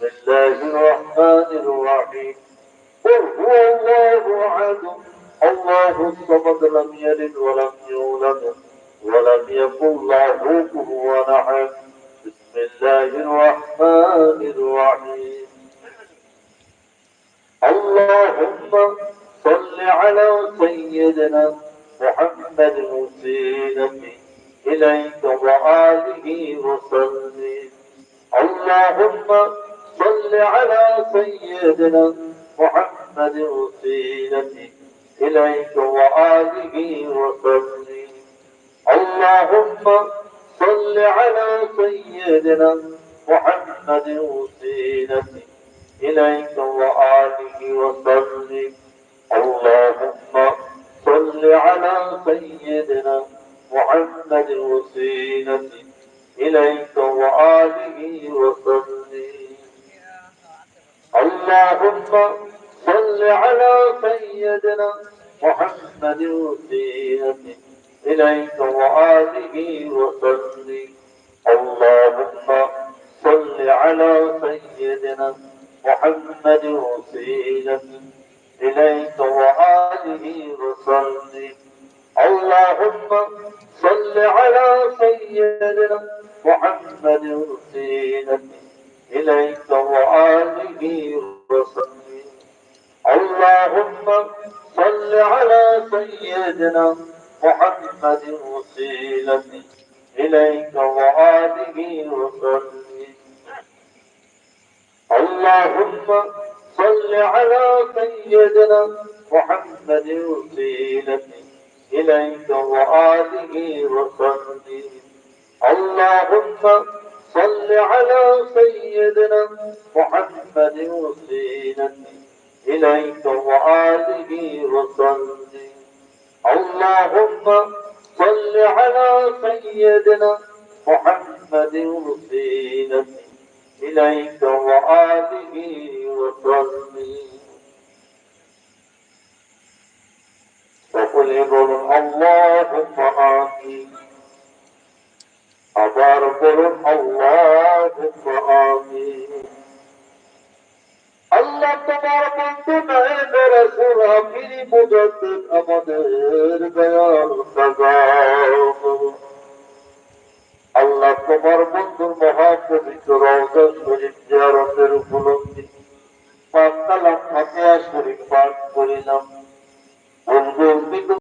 الله الرحمن الرحيم. قل هو الله أحد. الله الصمد لم يلد ولم يولد ولم يكن له كفوا أحد. بسم الله الرحمن الرحيم. اللهم صل على سيدنا محمد وسيلة إليك وآله وسلم. اللهم صل على سيدنا محمد وسيلة إليك وآله وسلم. اللهم صل على سيدنا محمد وسيلة إليك وآله وسلم. اللهم صل على سيدنا محمد وسيلة إليك وآله وسلم. سيدنا محمد وسيلة إليك وآله وسلم. اللهم صل على سيدنا محمد وسيلة إليك وآله وسلم. اللهم صل على سيدنا محمد وسيلة إليك وآله سيدنا محمد وسيلة إليك وآله وسلم اللهم صل على سيدنا محمد وسيلة إليك وآله وسلم اللهم صل على سيدنا محمد وسيلة إليك على سيدنا محمد وسيلة إليك وآله وسلم وقل يقول اللهم آمين আবার বলুন আল্লাহ আমিন আল্লাহ তোমার বন্ধু নয় রসুল আখিরি মুজাদ্দিদ আমাদের দয়াল সাজাও আল্লাহ তোমার বন্ধুর মহাপবিত্র রওজা উপলব্ধি